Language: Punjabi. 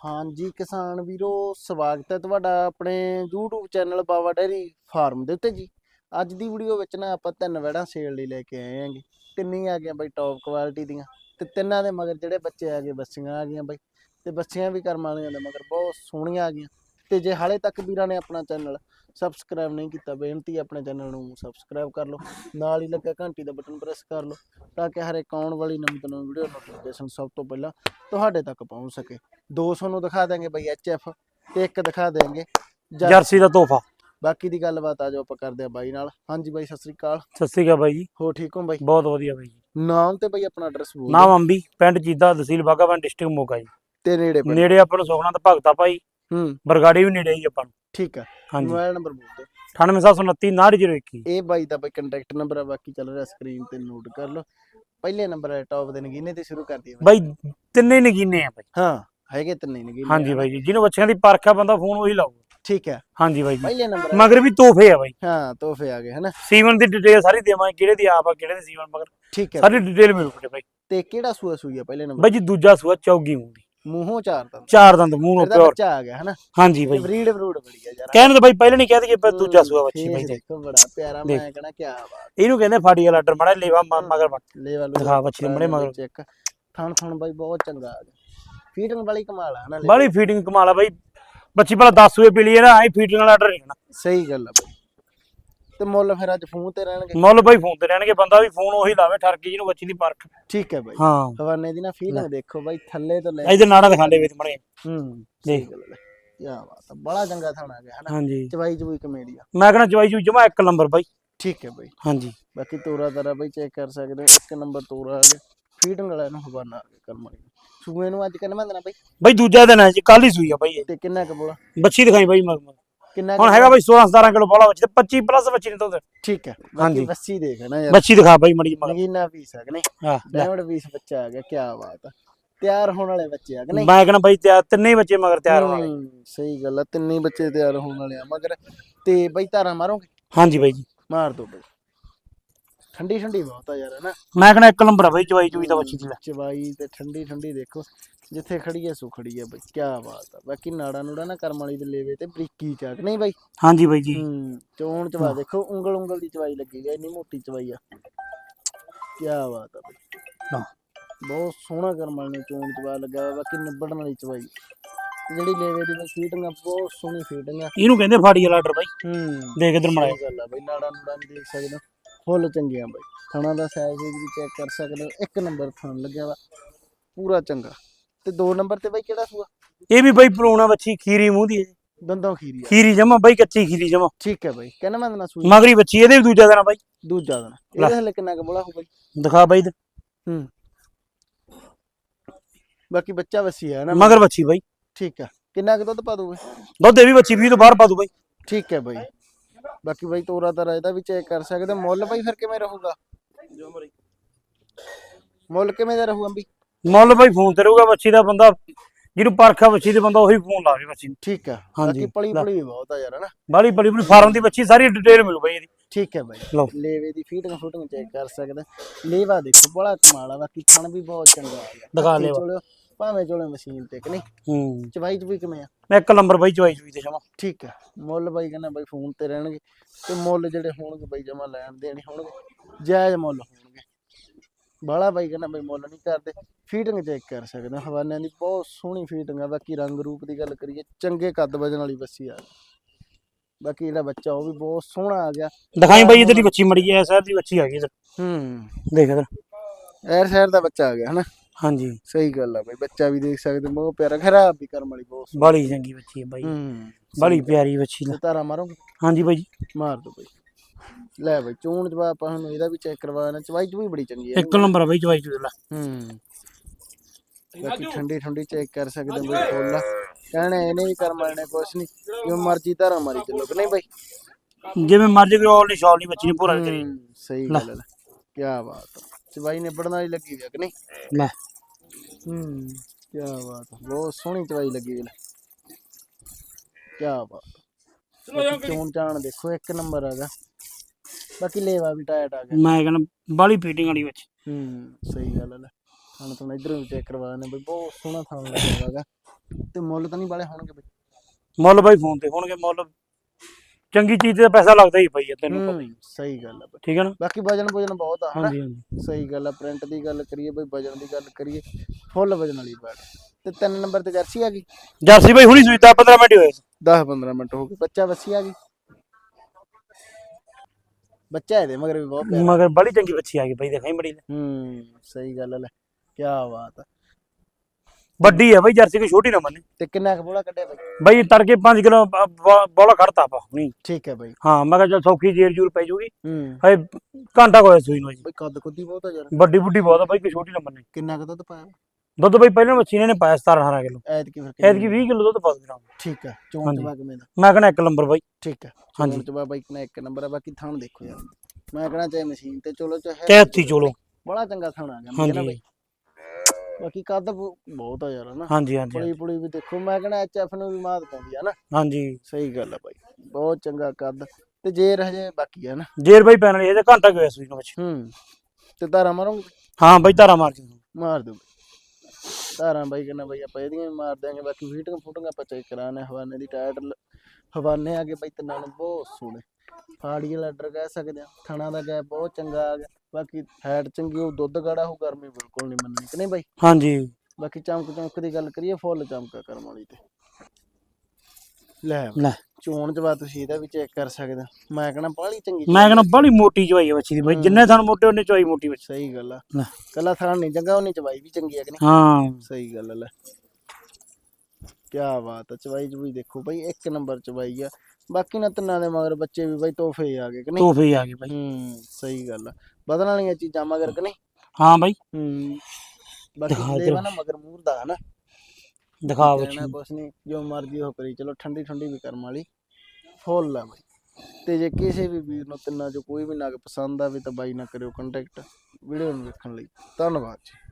ਹਾਂਜੀ, ਕਿਸਾਨ ਵੀਰੋ, ਸਵਾਗਤ ਹੈ ਤੁਹਾਡਾ ਆਪਣੇ YouTube channel Bawa dairy farm ਦੇ ਉੱਤੇ ਜੀ। ਅੱਜ ਦੀ ਵੀਡੀਓ ਵਿੱਚ ਨਾ ਆਪਾਂ ਤਿੰਨ ਵੜਾਂ ਸੇਲ ਲਈ ਲੈ ਕੇ ਆਏ ਆਂਗੇ ਤਿੰਨੀ ਆ ਗਈਆਂ ਬਾਈ ਟੌਪ ਕੁਆਲਿਟੀ ਦੀਆਂ ਤੇ ਤਿੰਨਾਂ ਦੇ ਮਗਰ ਜਿਹੜੇ ਬੱਚੇ ਆ ਗਏ ਬੱਸੀਆਂ ਆ ਗਈਆਂ ਬਾਈ। ਤੇ ਬੱਸੀਆਂ ਵੀ ਕਰਮ ਵਾਲੀਆਂ ਦੇ ਮਗਰ ਬਹੁਤ ਸੋਹਣੀਆਂ ਆ ਗਈਆਂ। ਤੇ ਜੇ ਹਾਲੇ ਤੱਕ ਵੀਰਾਂ ਨੇ ਆਪਣਾ ਚੈਨਲ ਸਬਸਕ੍ਰਾਈਬ ਨਹੀਂ ਕੀਤਾ ਬੇਨਤੀ ਹੈ ਆਪਣੇ ਚੈਨਲ ਨੂੰ ਸਬਸਕ੍ਰਾਈਬ ਕਰ ਲਓ ਨਾਲ ਹੀ ਲੱਗਾ ਘੰਟੀ ਦਾ ਬਟਨ ਪ੍ਰੈਸ ਕਰ ਲਓ ਤਾਂ ਕਿ ਹਰ ਇੱਕ ਆਉਣ ਵਾਲੀ ਨਵੀਂ ਤੋਂ ਨਵੀਂ ਵੀਡੀਓ ਨੋਟੀਫਿਕੇਸ਼ਨ ਸਭ ਤੋਂ ਪਹਿਲਾਂ ਤੁਹਾਡੇ ਤੱਕ ਪਹੁੰਚ ਸਕੇ। 200 ਨੂੰ ਦਿਖਾ ਦਾਂਗੇ ਬਈ ਐਚਐਫ ਤੇ ਇੱਕ ਦਿਖਾ ਦਾਂਗੇ ਜਰ- ਜਰਸੀ ਦਾ ਤੋਹਫਾ। ਬਾਕੀ ਦੀ ਗੱਲਬਾਤ ਆ ਆਪਾਂ ਕਰਦੇ ਆ ਬਾਈ ਨਾਲ। ਹਾਂਜੀ ਬਾਈ ਸਤਿ ਸ੍ਰੀ ਅਕਾਲ। ਸਤਿ ਸ਼੍ਰੀ ਅਕਾਲ ਬਾਈ ਜੀ। ਹੋ ਠੀਕ ਹੋ ਬਾਈ? ਬਹੁਤ ਵਧੀਆ ਬਾਈ ਜੀ। ਨਾਮ ਤੇ ਬਾਈ ਆਪਣਾ ਐਡਰੈਸ ਬੋਲ ਨਾਮ ਅੰਬੀ ਪਿੰਡ ਜੀਦਾ ਤਹਿਸੀਲ ਬਾਗਾਬਾਨ ਡਿਸਟ੍ਰਿਕਟ ਮੋਗਾ ਜੀ। ਤੇ ਨੇੜੇ। ਨੇੜੇ ਆਪਾਂ ਨੂੰ ਸੁਖਣਾ ਤੇ ਭਗਤਾ ਭਾਈ। ਹੂੰ। ਬਰਗਾੜੀ ਵੀ ਨੇੜੇ ਹੀ ਆਪਾਂ ਨੂੰ। ਠੀਕ ਆ। ਹਾਂਜੀ। ਮੋਬਾਈਲ ਨੰਬਰ ਬੋਲ ਦਿਓ। 98729 90021 ਇਹ ਬਾਈ ਦਾ ਬਾਈ ਕੰਟੈਕਟ ਨੰਬਰ ਆ ਬਾਕੀ ਚੱਲ ਰਿਹਾ ਸਕਰੀਨ ਤੇ ਨੋਟ ਕਰ ਲਓ। ਪਹਿਲੇ ਨੰਬਰ ਹੈ ਟੌਪ ਦੇ ਨਗੀਨੇ ਤੇ ਸ਼ੁਰੂ ਕਰ ਦਈਏ ਬਾਈ। ਤਿੰਨੇ ਨਗੀਨੇ ਆ ਬਾਈ। ਹਾਂ ਹੈਗੇ ਤੇ ਨਹੀਂ ਨਗੀਨੇ ਹਾਂਜੀ ਬਾਈ ਜੀ ਜਿਹਨੂੰ ਬੱਚਿਆਂ ਦੀ ਪਰਖ ਆ ਬੰਦਾ ਫੋਨ ਉਹੀ ਲਾਊਗਾ। ਠੀਕ ਹੈ ਹਾਂਜੀ ਬਾਈ ਜੀ। ਪਹਿਲੇ ਨੰਬਰ ਮਗਰ ਵੀ ਤੋਹਫੇ ਆ ਬਾਈ। ਹਾਂ ਤੋਹਫੇ ਆ ਗਏ ਹਨਾ? ਸੀਵਨ ਦੀ ਡਿਟੇਲ ਸਾਰੀ ਦੇਵਾਂਗੇ ਕਿਹੜੇ ਦੀ ਆਪ ਆ ਕਿਹੜੇ ਦੀ ਸੀਵਨ ਮਗਰ। ਠੀਕ ਹੈ ਸਾਰੀ ਡਿਟੇਲ ਮਿਲੂਗੀ ਬਾਈ। ਤੇ ਕਿਹੜਾ ਸੂਆ ਸੂਈ ਆ ਪਹਿਲੇ ਨੰਬਰ? ਬਾਈ ਜੀ ਦੂਜਾ ਸੂਆ ਚੌਗੀ ਮੂੰਹ ਦੀ ਮੂੰਹੋਂ ਚਾਰ ਦੰਦ। ਚਾਰ ਦੰਦ ਮੂੰਹ ਇਹਦਾ ਪਿਓਰ ਬੱਚਾ ਆ ਗਿਆ ਹਨਾ? ਹਾਂਜੀ ਬਾਈ। ਬਰੀਡ ਬਰੂਡ ਬੜੀ ਆ ਯਾਰ। ਕਹਿਣ ਤਾਂ ਬਾਈ ਪਹਿਲੇ ਨਹੀਂ ਕਹਿ ਦਈਏ ਪਰ ਦੂਜਾ ਸੂਆ ਬੱਚੀ ਬਾਈ ਦੇਖੋ ਬੜਾ ਪਿਆਰਾ। ਮੈਂ ਕਹਣਾ ਕੀ ਬਾਤ। ਇਹਨੂੰ ਕਹਿੰਦੇ ਫਾੜੀ ਵਾਲਾ ਆਰਡਰ ਮਾੜਾ ਲੇਵਾ ਮਗਰ ਲੈਵਲ ਦਿਖਾ ਬੱਚੀ ਮੜੇ ਮਗਰ। ਚੈੱਕ ਥਣ ਥਣ ਬਾਈ ਬਹੁਤ ਚੰਗਾ ਆ ਗਿਆ। ਫੀਟਿੰਗ ਵਾਲੀ ਕਮਾਲ ਆ ਹਨਾ ਬਾਲੀ ਫੀਡਿੰਗ ਕਮਾਲਾ ਬਾਈ। ਬੱਚੀ ਪਹਿਲਾਂ 10 ਹੋਏ ਪੀ ਲਈ ਨਾ ਫੀਡਿੰਗ ਵਾਲਾ ਆਰਡਰ ਨਹੀਂ ਸਹੀ ਗੱਲ ਆ ਬਾਈ। ਤੇ ਮੁੱਲ ਫਿਰ ਅੱਜ ਫੋਨ ਤੇ ਰਹਿਣਗੇ। ਮੁੱਲ ਬਾਈ ਫੋਨ ਤੇ ਰਹਿਣਗੇ ਬੰਦਾ ਵੀ ਫੋਨ ਉਹੀ ਲਾਵੇ ਠਰਕੀ ਜਿਹਨੂੰ ਬੱਚੀ ਦੀ ਪਰਖ। ਠੀਕ ਹੈ ਬਾਈ। ਹਾਂ। ਹਵਾਨੇ ਦੀ ਨਾ ਫੀਲਿੰਗ ਦੇਖੋ ਬਾਈ ਥੱਲੇ ਤੋਂ ਲੈ ਇਹਦੇ ਨਾੜਾ ਦਿਖਾ ਲੈ ਵੇ ਮੜੇ। ਹੂੰ ਦੇਖ। ਕੀ ਬਾਤ ਬੜਾ ਚੰਗਾ ਥਣ ਗਿਆ ਹਨਾ? ਹਾਂਜੀ। ਚਵਾਈ ਚਵੂਈ ਕਮੇਡੀ ਆ। ਮੈਂ ਕਹਣਾ ਚਵਾਈ ਚੂ ਜਮਾ ਇੱਕ ਨੰਬਰ ਬਾਈ। ਠੀਕ ਹੈ ਬਾਈ। ਹਾਂਜੀ। ਬਾਕੀ ਤੋਰਾ ਤਰਾ ਬਾਈ ਚੈੱਕ ਕਰ ਸਕਦੇ ਹੋ ਇੱਕ ਨੰਬਰ ਤੋਰਾ ਆ ਗਿਆ ਫੀਟਿੰਗ ਵਾਲਾ ਨੂੰ ਹਵਾਨਾ ਆ ਗਿਆ। ਸੂਏ ਨੂੰ ਅੱਜ ਕਿੰਨਾ ਦੇਣਾ ਬਾਈ? ਬਾਈ ਦੂਜਾ ਦਿਨ ਹੈ ਜੀ ਕੱਲ ਹੀ ਸੂਈ ਆ ਬਾਈ ਇਹ। ਤੇ ਕਿੰਨਾ ਕੁ ਬੋਲਾ? ਬੱਚੀ ਦਿਖਾਈ ਬਾਈ। ਕਿੰਨਾ ਹੁਣ ਹੈਗਾ ਬਾਈ 16 17 ਕਿਲੋ ਬਾਲਾ ਬੱਚੀ ਤੇ 25 ਪਲੱਸ ਬੱਚੀ ਨੇ ਤਾਂ ਉਹਦੇ। ਠੀਕ ਹੈ ਹਾਂਜੀ। ਬੱਸੀ ਦੇਖ ਨਾ ਯਾਰ। ਬੱਚੀ ਦਿਖਾ ਬਾਈ ਮੜੀ ਮਗਰ ਨਗੀਨਾ ਪੀਸ ਆ ਕਿ ਨਹੀਂ? ਹਾਂ। ਡਾਇਮੰਡ ਪੀਸ ਬੱਚਾ ਆ ਗਿਆ ਕੀ ਬਾਤ ਆ। ਤਿਆਰ ਹੋਣ ਵਾਲੇ ਬੱਚੇ ਆ ਕਿ ਨਹੀਂ? ਮੈਂ ਕਹਣਾ ਬਾਈ ਤਿਆਰ ਤਿੰਨੇ ਹੀ ਬੱਚੇ ਮਗਰ ਤਿਆਰ ਹੋਣ ਵਾਲੇ। ਹੂੰ, ਸਹੀ ਗੱਲ ਆ ਤਿੰਨੇ ਹੀ ਬੱਚੇ ਤਿਆਰ ਹੋਣ ਵਾਲੇ ਆ ਮਗਰ। ਤੇ ਬਈ ਧਾਰਾਂ ਮਾਰੋਗੇ? ਹਾਂਜੀ ਬਾਈ ਜੀ। ਮਾਰ ਦੋ ਬਈ। ਠੰਡੀ ਠੰਡੀ ਬਹੁਤ ਆ ਯਾਰ ਹਨਾ ਮੈਂ ਕਹਣਾ ਇੱਕ ਨੰਬਰ ਆ ਬਾਈ ਚਵਾਈ ਚੂਈ ਤਾਂ ਬੱਚੀ ਦੀ। ਚਵਾਈ ਤੇ ਠੰਡੀ ਠੰਡੀ ਦੇਖੋ। ਜਿੱਥੇ ਖੜੀ ਹੈ ਸੋ ਖੜੀ ਹੈ ਬਈ ਕੀ ਬਾਤ ਆ। ਬਾਕੀ ਨਾੜਾ ਨੂੜਾ ਨਾ ਕਰਮ ਵਾਲੀ ਦੇ ਲੇਵੇ ਤੇ ਬਰੀਕੀ ਚਾਕ ਨਹੀਂ ਬਾਈ? ਹਾਂਜੀ ਬਾਈ ਜੀ। ਹੂੰ ਚੋਣ ਚਵਾ ਦੇਖੋ ਉਂਗਲ ਉਂਗਲ ਦੀ ਚਵਾਈ ਲੱਗੀ ਗਈ ਇੰਨੀ ਮੋਟੀ ਚਵਾਈ ਆ। ਕੀ ਬਾਤ ਆ ਬਈ। ਹਾਂ। ਬਹੁਤ ਸੋਹਣਾ ਕਰਮ ਵਾਲੀ ਨੂੰ ਚੋਣ ਚਵਾ ਲੱਗਾ ਬਾਕੀ ਨਿਬੜਨ ਵਾਲੀ ਚਵਾਈ। ਜਿਹੜੀ ਲੇਵੇ ਦੀ ਫੀਟਿੰਗ ਆ ਬਹੁਤ ਸੋਹਣੀ ਫੀਟਿੰਗ ਆ। ਇਹਨੂੰ ਕਹਿੰਦੇ ਫਾੜੀ ਵਾਲਾ ਆਰਡਰ ਬਾਈ। ਹੂੰ ਦੇਖ ਇਧਰ ਮੜਾਇਆ ਗੱਲ ਆ ਬਈ ਨਾੜਾ ਨੂੜਾ ਵੀ ਦੇਖ ਸਕਦੇ। ਫੁੱਲ ਚੰਗੀਆਂ ਬਈ। ਥਣਾ ਦਾ ਸਾਈਜ਼ ਵੀ ਚੈੱਕ ਕਰ ਸਕਦੇ ਹੋ ਇੱਕ ਨੰਬਰ ਥਣ ਲੱਗਿਆ ਵਾ। ਪੂਰਾ ਚੰਗਾ। ਤੇ ਦੋ ਨੰਬਰ ਤੇ ਬਈ ਕਿਹੜਾ ਸੂਆ? ਇਹ ਵੀ ਬਾਈ ਪਲੂਣਾ ਬੱਚੀ ਖੀਰੀ ਮੂੰਹ ਦੀ ਹੈ ਦੰਦੋਂ ਖੀਰੀ ਆ। ਖੀਰੀ ਜਮਾ ਬਾਈ ਕੱਚੀ ਖੀਰੀ ਜਮਾ। ਠੀਕ ਹੈ ਬਈ। ਕਹਿੰਦਾ ਮੈਂ ਨਾ ਸੂਈ ਮਗਰੀ ਬੱਚੀ ਇਹਦੇ ਵੀ ਦੂਜਾ ਦੇਣਾ ਬਾਈ। ਦੂਜਾ ਦਿਨ। ਲੈ। ਇਹਦੇ ਹਲੇ ਕਿੰਨਾ ਕੁ ਬੋਲਾ ਹੋ ਬਈ? ਦਿਖਾ ਬਾਈ ਤੇ। ਹੂੰ। ਬਾਕੀ ਬੱਚਾ ਵਸੀ ਹੈ ਨਾ। ਮਗਰ ਬੱਚੀ ਬਾਈ। ਠੀਕ ਹੈ ਕਿੰਨਾ ਕੁ ਦੁੱਧ ਪਾ ਦੋਗੇ ਦੁੱਧ ਇਹ ਵੀ ਬੱਚੀ 20 ਤੋਂ ਬਾਹਰ ਪਾ ਦੂ ਬਾਈ। ਠੀਕ ਹੈ ਬਈ। ਬਾਕੀ ਬਈ ਤੋਰਾ ਤਾਰਾ ਇਹਦਾ ਵੀ ਚੈੱਕ ਕਰ ਸਕਦੇ। ਮੁੱਲ ਬਈ ਫਿਰ ਕਿਵੇਂ ਰਹੂਗਾ? ਮੁੱਲ ਕਿਵੇਂ ਦਾ ਰਹੂ ਅੰਬੀ? ਮੁੱਲ ਬਾਈ ਫੋਨ ਤੇ ਰਹੂਗਾ ਬੱਚੀ ਦਾ ਬੰਦਾ ਜਿਹਨੂੰ ਪਰਖਾ ਬੱਚੀ ਦੇ ਬੰਦਾ ਉਹੀ ਫੋਨ ਲਾਵੇ ਬੱਚੀ ਨੂੰ। ਠੀਕ ਹੈ ਹਾਂਜੀ, ਬਾਕੀ ਪਲੀ ਲੈ। ਪਲੀ ਵੀ ਬਹੁਤ ਆ ਯਾਰ ਹਨਾ? ਬਾਲੀ ਬੜੀ ਬੜੀ ਫਾਰਮ ਦੀ ਬੱਚੀ ਸਾਰੀ ਡਿਟੇਲ ਮਿਲੂ ਬਾਈ ਇਹਦੀ। ਠੀਕ ਹੈ ਬਾਈ। ਲਓ। ਲੇਵੇ ਦੀ ਫੀਟਿੰਗ ਫੂਟਿੰਗ ਚੈੱਕ ਕਰ ਸਕਦੇ। ਲੇਵਾ ਦੇਖੋ ਬੜਾ ਕਮਾਲ ਆ ਬਾਕੀ ਥਣ ਵੀ ਬਹੁਤ ਚੰਗਾ ਆ ਦਿਖਾ ਲੇਵਾ। ਚੋਲਿਓ, ਭਾਵੇਂ ਚੋਲੇ ਮਸ਼ੀਨ ਤੇ ਕਿ ਨਹੀਂ? ਹੂੰ। ਚਵਾਈ ਚ ਵੀ ਕਿਵੇਂ ਆ? ਮੈਂ ਇੱਕ ਨੰਬਰ ਬਾਈ ਚਵਾਈ ਚੂਈ ਤੇ ਜਮਾ। ਠੀਕ ਹੈ ਮੁੱਲ ਬਾਈ ਕਹਿੰਦਾ ਬਾਈ ਫੋਨ ਤੇ ਰਹਿਣਗੇ। ਤੇ ਮੁੱਲ ਜਿਹੜੇ ਹੋਣਗੇ ਬਾਈ ਜਮਾ ਲੈਣ ਦੇਣੇ ਹੋਣਗੇ। ਜਾਇਜ਼ ਮੁੱਲ ਹੋਣਗੇ। ਬਾਲਾ ਬਾਈ ਕਹਿੰਦਾ ਬਾਈ ਮੁੱਲ ਨਹੀਂ ਕਰਦੇ। ਫੀਟਿੰਗ ਚੈੱਕ ਕਰ ਸਕਦੇ ਹਵਾਨਿਆਂ ਦੀ ਬਹੁਤ ਸੋਹਣੀ ਫੀਟਿੰਗ ਆ ਬਾਕੀ ਰੰਗ ਰੂਪ ਦੀ ਗੱਲ ਕਰੀਏ ਚੰਗੇ ਕੱਦ ਵਜਨ ਵਾਲੀ ਬੱਸੀ ਆ। ਬਾਕੀ ਜਿਹੜਾ ਬੱਚਾ ਉਹ ਵੀ ਬਹੁਤ ਸੋਹਣਾ ਆ ਗਿਆ। ਦਿਖਾਈ ਬਾਈ ਇਹਦੀ ਬੱਚੀ ਮੜੀ ਐ ਸਰ ਦੀ ਬੱਚੀ ਆ ਗਈ ਇੱਧਰ ਹੂੰ। ਦੇਖ ਇਧਰ। ਐਰ ਸ਼ਹਿਰ ਦਾ ਬੱਚਾ ਆ ਗਿਆ ਹਨਾ? ਹਾਂਜੀ। ਸਹੀ ਗੱਲ ਆ ਬਾਈ ਬੱਚਾ ਵੀ ਦੇਖ ਸਕਦੇ ਬਹੁਤ ਪਿਆਰਾ ਖਰਾਬ ਵੀ ਕਰਮ ਵਾਲੀ ਬਹੁਤ। ਬਾਲੀ ਚੰਗੀ ਬੱਚੀ ਹੈ ਬਾਈ। ਹੂੰ ਬਾਲੀ ਪਿਆਰੀ ਬੱਚੀ ਤੇ ਤਾਰਾ ਮਾਰੋਗੇ? ਹਾਂਜੀ ਬਾਈ ਜੀ। ਮਾਰ ਦੋ ਬਾਈ। ਲੈ ਬਾਈ ਚੋਣ ਜਵਾ ਆਪਾਂ ਹੁਣ ਇਹਦਾ ਵੀ ਚੈੱਕ ਕਰਵਾਣਾ ਚਵਾਈ ਚ ਵੀ ਬੜੀ ਚੰਗੀ ਹੈ ਇੱਕ ਨੰਬਰ ਆ ਬਾਈ ਚਵਾਈ ਚੂਈ ਦਾ ਹੂੰ। ਬਾਕੀ ਠੰਡੀ ਠੰਡੀ ਚੈੱਕ ਕਰ ਸਕਦੇ ਹੋ ਬਾਈ ਫੁੱਲ ਕਹਿਣਾ ਇਹਨੇ ਵੀ ਕਰ ਮਾਰਨੇ ਕੁਛ ਨਹੀਂ ਜਿਵੇਂ ਮਰਜ਼ੀ ਧਾਰਾ ਮਾਰੀ ਚੱਲੋ ਕਿ ਨਹੀਂ ਬਾਈ? ਜਿਵੇਂ ਮਰਜ਼ੀ ਕੋਈ ਆਲ ਨਹੀਂ ਸ਼ਾਲ ਨਹੀਂ ਬੱਚੀ ਨੇ ਪੂਰਾ ਕਰੀ। ਸਹੀ ਗੱਲ ਹੈ ਕੀ ਬਾਤ। ਚਵਾਈ ਨਿਬੜਨ ਵਾਲੀ ਲੱਗੀ ਹੋਈ ਕਿ ਨਹੀਂ? ਲੈ। ਹੂੰ ਕੀ ਬਾਤ। ਬਹੁਤ ਸੋਹਣੀ ਚਵਾਈ ਲੱਗੀ ਹੋਈ ਲੈ। ਕੀ ਬਾਤ ਬਾਕੀ ਚੋਣ ਚਾਣ ਦੇਖੋ ਇੱਕ ਨੰਬਰ ਹੈਗਾ ਬਾਕੀ ਲੇਵਾ ਵੀ ਟਾਇਟ ਆ ਗਿਆ। ਮੈਂ ਕਹਿੰਦਾ ਬਾਲੀ ਫੀਟਿੰਗ ਵਾਲੀ ਬੱਚੀ ਹੂੰ ਸਹੀ ਗੱਲ ਹੈ ਹੁਣ ਤੁਹਾਨੂੰ ਇਧਰੋਂ ਵੀ ਚੈੱਕ ਕਰਵਾ ਨੇ ਬਈ ਬਹੁਤ ਸੋਹਣਾ ਥਾਂ ਲੱਗਦਾ ਹੈਗਾ। ਤੇ ਮੁੱਲ ਤਾਂ ਨਹੀਂ ਵਾਲੇ ਹੋਣਗੇ ਬਈ। ਮੁੱਲ ਬਾਈ ਫੋਨ ਤੇ ਹੋਣਗੇ ਮੁੱਲ। ਚੰਗੀ ਚੀਜ਼ ਤੇ ਪੈਸਾ ਲੱਗਦਾ ਹੀ ਪਈ ਆ ਤੈਨੂੰ ਪਤਾ। ਹੀ ਸਹੀ ਗੱਲ ਆ ਬਈ। ਠੀਕ ਹੈ ਨਾ? ਬਾਕੀ ਵਜਨ ਵਜਨ ਬਹੁਤ ਆ ਹਨਾ? ਹਾਂਜੀ ਹਾਂਜੀ। ਸਹੀ ਗੱਲ ਆ ਪ੍ਰਿੰਟ ਦੀ ਗੱਲ ਕਰੀਏ ਬਈ ਵਜਨ ਦੀ ਗੱਲ ਕਰੀਏ ਫੁੱਲ ਵਜਨ ਵਾਲੀ ਬੈਡ ਤੇ ਤਿੰਨ ਨੰਬਰ ਤੇ ਜਰਸੀ ਆ ਗਈ? ਜਰਸੀ ਬਾਈ ਹੁਣੀ ਸੁਈਤਾ 15 ਮਿੰਟ ਹੀ ਹੋਏ। ਸੀ। 10 15 ਮਿੰਟ ਹੋ ਗਏ। ਬੱਚਾ ਵੱਸੀ ਆ ਗਈ? ਬੱਚਾ ਇਹਦੇ ਮਗਰ ਵੀ ਬਹੁਤ ਪਿਆਰਾ। ਮਗਰ ਬੜੀ ਚੰਗੀ ਬੱਚੀ ਆ ਗਈ ਬਾਈ ਦੇਖਾਈ ਬੜੀ। ਹੂੰ ਸਹੀ ਗੱਲ ਹੈ ਲੈ ਕੀ ਬਾਤ ਆ। ਵੱਡੀ ਆ ਬਾਈ ਜਰਸੀ ਕੋਈ ਛੋਟੀ ਨਾ ਮੰਨੇ। ਤੇ ਕਿੰਨਾ ਕੁ ਬੋਲਾ ਕੱਢਿਆ ਬਈ? ਬਾਈ ਤੜਕੇ 5 ਕਿਲੋ ਬੋਲਾ ਖੜਤਾ ਆਪਾਂ ਹੁਣੀ। ਠੀਕ ਹੈ ਬਈ। ਹਾਂ ਮੈਂ ਕਿਹਾ ਚੱਲ ਸੌਖੀ ਜੇਰ ਜੂਰ ਪੈ ਜੂਗੀ। ਹੂੰ। ਹਏ ਘੰਟਾ ਕੋਇਆ ਸੂਈ ਨੂੰ ਜੀ ਬਈ ਕੱਦ ਕੁੱਦੀ ਬਹੁਤ ਆ ਯਾਰ। ਵੱਡੀ ਬੁੱਢੀ ਬਹੁਤ ਆ ਬਾਈ ਕੋਈ ਛੋਟੀ ਨਾ ਮੰਨੇ। ਕਿੰਨਾ ਕੁ ਦੁੱਧ ਪਾਇਆ? ਦੁੱਧ ਬਾਈ ਪਹਿਲਾਂ ਬੱਚੀ ਨੇ ਪਾਇਆ 17 18 ਕਿਲੋ। ਐਤ ਕੀ ਫਿਰ ਐਤਕੀ 20 ਕਿਲੋ ਦੁੱਧ ਪਾ ਦੇਣਾ ਠੀਕ ਹੈ ਚੋਣ ਹਾਂਜੀ। ਚਵਾ ਕਿਵੇਂ ਦਾ ਮੈਂ ਕਹਿੰਦਾ ਇੱਕ ਨੰਬਰ ਬਾਈ। ਠੀਕ ਹੈ ਹਾਂਜੀ। ਚੋਣ ਚਵਾ ਬਾਈ ਕਿੰਨਾ ਇੱਕ ਨੰਬਰ ਆ ਬਾਕੀ ਥਣ ਦੇਖੋ ਯਾਰ। ਮੈਂ ਕਹਣਾ ਚਾਹੇ ਮਸ਼ੀਨ ਤੇ ਚਲੋ ਚਾਹੇ ਤੇ ਹੱਥੀ ਚੋਲੋ। ਬੜਾ ਚੰਗਾ ਥਣ ਆ ਗਿਆ ਨਾ ਹਾਂਜੀ। ਬਈ। ਬਾਕੀ ਕੱਦ ਬ- ਬਹੁਤ ਆ ਯਾਰ ਹਨਾ। ਹਾਂਜੀ ਹਾਂਜੀ ਪੁਲੀ ਪੁਲੀ ਵੀ ਦੇਖੋ ਮੈਂ ਕਹਣਾ ਐਚਐਫ ਨੂੰ ਵੀ ਮਾਤ ਪਾਉਂਦੀ ਆ ਨਾ ਹਾਂਜੀ। ਸਹੀ ਗੱਲ ਆ ਬਾਈ ਬਹੁਤ ਚੰਗਾ ਕੱਦ। ਤੇ ਜੇਰ ਹਜੇ ਬਾਕੀ ਆ ਨਾ ਜੇਰ ਬਾਈ ਪੈਣ ਵਾਲੀ ਇਹਦੇ ਘੰਟਾ ਕੋਇਆ ਸੂਈ ਨੂੰ ਬੱਚੀ ਹੂੰ ਤੇ ਧਾਰਾ ਮਾਰੋਗੇ? ਹਾਂ ਬਾਈ ਧਾਰਾ ਮਾਰ ਜੀ ਮਾਰ ਦੋ ਧਾਰਾਂ ਬਾਈ ਕਹਿੰਦਾ ਬਾਈ ਆਪਾਂ ਇਹਦੀਆਂ ਵੀ ਮਾਰ ਦਿਆਂਗੇ ਬਾਕੀ ਫੀਟਿੰਗ ਫੂਟਿੰਗ ਆਪਾਂ ਚੈੱਕ ਕਰਾਣੇ ਹਵਾਨੇ ਦੀ ਟਾਇਰ ਹਵਾਨੇ ਆ ਗਏ ਬਾਈ ਤਿੰਨਾਂ ਨੂੰ ਬਹੁਤ ਸੋਹਣੇ। ਫਾੜੀ ਵਾਲਾ ਕਹਿ ਸਕਦੇ ਆ ਥਣਾ ਦਾ ਗੈਪ ਬਹੁਤ ਚੰਗਾ ਆ ਗਿਆ ਬਾਕੀ ਹੈਡ ਚੰਗੀ ਉਹ ਦੁੱਧ ਗਾੜਾ ਹੋ ਗਰਮੀ ਬਿਲਕੁਲ ਨਹੀਂ ਮੰਨਣੀ ਕਿ ਨਹੀਂ ਬਾਈ? ਹਾਂਜੀ। ਬਾਕੀ ਚਮਕ ਚਮਕ ਦੀ ਗੱਲ ਕਰੀਏ ਫੁੱਲ ਚਮਕਾ ਕਰਮ ਵਾਲੀ ਤੇ। ਲੈ। ਲੈ। ਚੋਣ ਜਵਾ ਤੁਸੀਂ ਇਹਦਾ ਵੀ ਚੈੱਕ ਕਰ ਸਕਦੇ ਹੋ। ਮੈਂ ਕਹਿੰਦਾ ਬਾਹਲੀ ਚੰਗੀ ਮੈਂ ਕਹਿੰਦਾ ਬੜੀ ਮੋਟੀ ਚਵਾਈ ਆ ਬੱਚੀ ਦੀ। ਬਾਈ ਜਿੰਨੇ ਥਣ ਮੋਟੇ ਉਹਨੇ ਚਵਾਈ ਮੋਟੀ ਬੱਚੀ। ਸਹੀ ਗੱਲ ਆ। ਲੈ। ਕੱਲਾ ਥਾਂ ਨਹੀਂ ਚੰਗਾ ਉਹਨੀ ਚਵਾਈ ਵੀ ਚੰਗੀ ਆ ਕਿ ਨਹੀਂ? ਹਾਂ। ਸਹੀ ਗੱਲ ਆ ਲੈ। ਕੀ ਬਾਤ ਆ ਚਵਾਈ ਚੁਈ ਦੇਖੋ ਬਾਈ ਇੱਕ ਨੰਬਰ ਚਵਾਈ ਆ। ਬਾਕੀ ਨਾ ਤਿੰਨਾਂ ਦੇ ਮਗਰ ਬੱਚੇ ਵੀ ਬਾਈ ਤੋਹਫੇ ਆ ਗਏ ਕਿ ਨਹੀਂ? ਤੋਹਫੇ ਆ ਗਏ ਬਾਈ। ਹੂੰ ਸਹੀ ਗੱਲ ਆ। ਬਦਲਣ ਵਾਲੀਆਂ ਚੀਜ਼ਾਂ ਮਗਰ ਕਿ ਨਹੀਂ? ਹਾਂ ਬਾਈ। ਹੂੰ। ਬਾਕੀ ਦਿਖਾ। ਦੇਵਾ ਨਾ ਮਗਰ ਮੂਰ ਦਾ ਹਨਾ ਦਿਖਾ ਬੱਚੀ ਕਹਿਣਾ ਕੁਛ ਨਹੀਂ ਜੋ ਮਰਜ਼ੀ ਹੋ ਕਰੀ ਚਲੋ ਠੰਡੀ ਠੰਡੀ ਵੀ ਕਰਮ ਵਾਲੀ। ਫੁੱਲ ਆ ਬਾਈ। ਤੇ ਜੇ ਕਿਸੇ ਵੀ ਵੀਰ ਨੂੰ ਤਿੰਨਾਂ ਚੋਂ ਕੋਈ ਵੀ ਨਗ ਪਸੰਦ ਆਵੇ ਤਾਂ ਬਾਈ ਨਾਲ ਕਰਿਓ ਕੰਟੈਕਟ ਵੀਡੀਓ ਨੂੰ ਵੇਖਣ ਲਈ। ਧੰਨਵਾਦ ਜੀ।